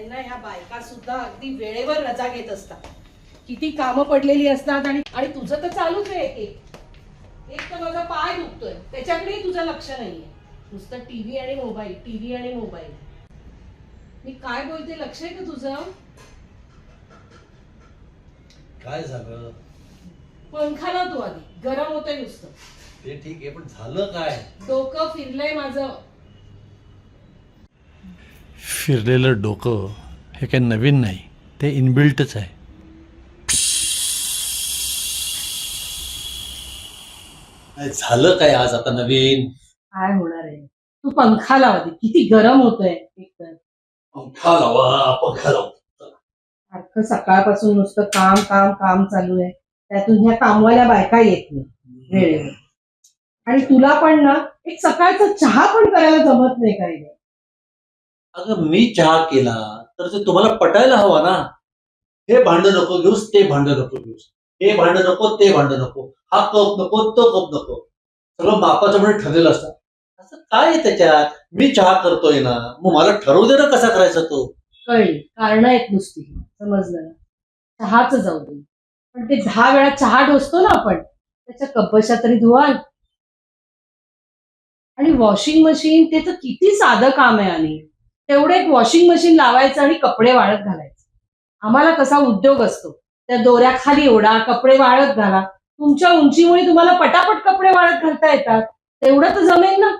काय ना ह्या बायका सुद्धा अगदी वेळेवर रजा घेत असतात. किती कामं पडलेली असतात आणि आणि तुझं तर चालूच आहे एक एक. एक तर माझा पाय दुखतोय. त्याच्याकडेही तुझं लक्ष नाहीये. नुसतं टीव्ही आणि मोबाईल टीव्ही आणि मोबाईल. मी काय बोलते? लक्ष आहे का तुझं? काय झालं? पंखा ना तू आधी. गरम होतंय नुसतं. ते ठीक आहे पण झालं काय? डोकं फिरलंय माझं. फिरलेलं डोकं हे काही नवीन नाही ते इनबिल्टच आहे. झालं काय आज आता नवीन? काय होणार आहे? तू पंखा लाव आधी किती गरम होतोय. एकतर. पंखा लावा पंखा लावा. सारखं सकाळपासून नुसतं काम काम काम चालू आहे. त्यातून ह्या कामवाल्या बायका येत नाही वेळेवर. आणि तुला पण ना एक सकाळचा चहा पण करायला जमत नाही काही नाही अगं मी चहा केला तर ते तुम्हाला पटायला हवा ना. हे भांड नको घेऊस ते भांड नको घेऊस. हे भांड नको ते भांड नको. हा कप नको तो कप नको. सगळं बापाचं म्हणजे ठरलेलं असतं. असं काय त्याच्यात? मी चहा करतोय ना. मग मला ठरवू दे ना कसा करायचा तो. कळली. कारण आहेत नुसती. समजलं ना? चहाच जाऊ दे. पण ते दहा वेळा चहा डोसतो ना आपण त्याच्या कपशा तरी धुवाल. आणि वॉशिंग मशीन ते तर किती साधं काम आहे आणि. तेवढं एक वॉशिंग मशीन लावायचं आणि कपडे वाळत घालायचे. आम्हाला कसा उद्योग असतो. त्या दोऱ्याखाली ओढा कपडे वाळत घाला. तुमच्या उंचीमुळे तुम्हाला पटापट कपडे वाळत घालता येतात. तेवढं तर जमेल ना.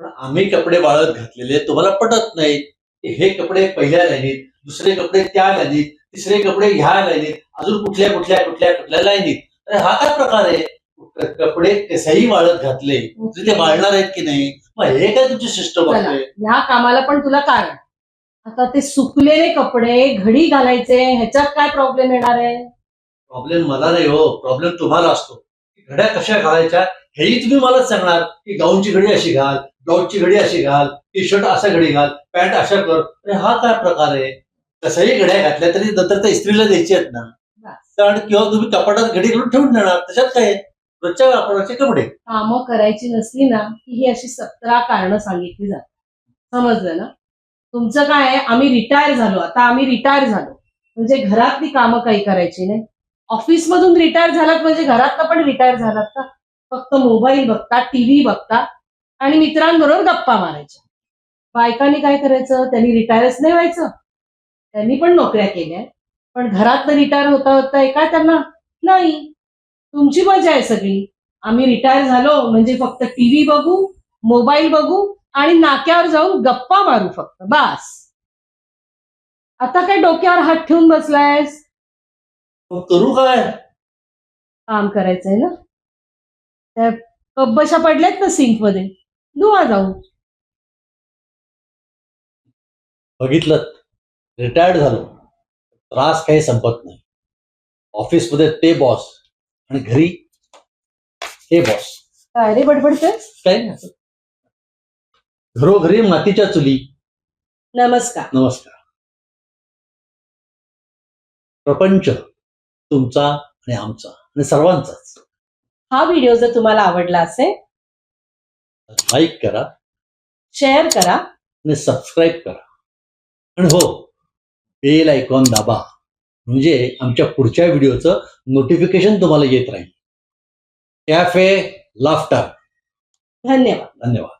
पण आम्ही कपडे वाळत घातलेले तुम्हाला पटत नाही हे कपडे पहिल्या लाईनीत दुसरे कपडे त्या लाईनीत तिसरे कपडे ह्या लाईनीत अजून कुठल्या कुठल्या कुठल्या कुठल्या लाईनीत. हा काय प्रकार आहे? कपडे कसेही वाळत घातले तरी ते वाळणार आहेत की नाही? मग हे काय तुमची सिस्टम आहे? ह्या कामाला पण तुला कारण. आता ते सुकलेले कपडे घडी घालायचे ह्याच्यात काय प्रॉब्लेम येणार आहे? प्रॉब्लेम मला नाही हो प्रॉब्लेम तुम्हाला असतो. घड्या कशा घालायच्या हेही तुम्ही मलाच सांगणार की गाऊनची घडी अशी घाल ब्लाऊजची घडी अशी घाल टी शर्ट असा घडी घाल पॅन्ट अशा कर. अरे हा काय प्रकार आहे? कसंही घड्या घातल्या तरी नंतर त्या इस्त्रीला द्यायची आहेत ना. कारण किंवा तुम्ही कपाटात घडी करून ठेवून देणार त्याच्यात काय आहे? रोजच्या कपडे. कामं करायची नसली ना की ही अशी सतरा कारणं सांगितली जातात. समजलं ना? तुमचं काय आहे? आम्ही रिटायर झालो. आता आम्ही रिटायर झालो. म्हणजे घरातली कामं काही करायची नाही. ऑफिस मधून रिटायर झालात म्हणजे घरातलं पण रिटायर झालात का? फक्त मोबाईल बघता टीव्ही बघता आणि मित्रांबरोबर गप्पा मारायच्या. बायकांनी काय करायचं? त्यांनी रिटायरच नाही व्हायचं. त्यांनी पण नोकऱ्या केल्या. पण घरातलं रिटायर होता होता आहे काय त्यांना? नाही. तुमची मजा आहे सगळी. आम्ही रिटायर झालो म्हणजे फक्त टीव्ही बघू मोबाईल बघू आणि नाक्यावर जाऊन गप्पा मारू फक्त बास. आता काय डोक्यावर हात ठेवून बसलायस? मग करू काय? काम करायचंय ना? त्या कब्बशा पडल्यात ना सिंकमध्ये धुवा जाऊ बघितलं. रिटायर्ड झालो. त्रास काही संपत नाही. ऑफिसमध्ये ते बॉस आणि घरी हे बॉस काय रे बडबडतेस काय नाही. असं. घरोघरी मातीच्या चुली. नमस्कार. नमस्कार. प्रपंच तुमचा आणि आमचा आणि सर्वांचाच. हा व्हिडिओ जर तुम्हाला आवडला असेल लाईक करा. शेअर करा. आणि सबस्क्राईब करा. आणि हो बेल आयकॉन दाबा. म्हणजे आमच्या पुढच्या व्हिडिओचं नोटिफिकेशन तुम्हाला येत राहील. Cafe laughter. धन्यवाद. धन्यवाद.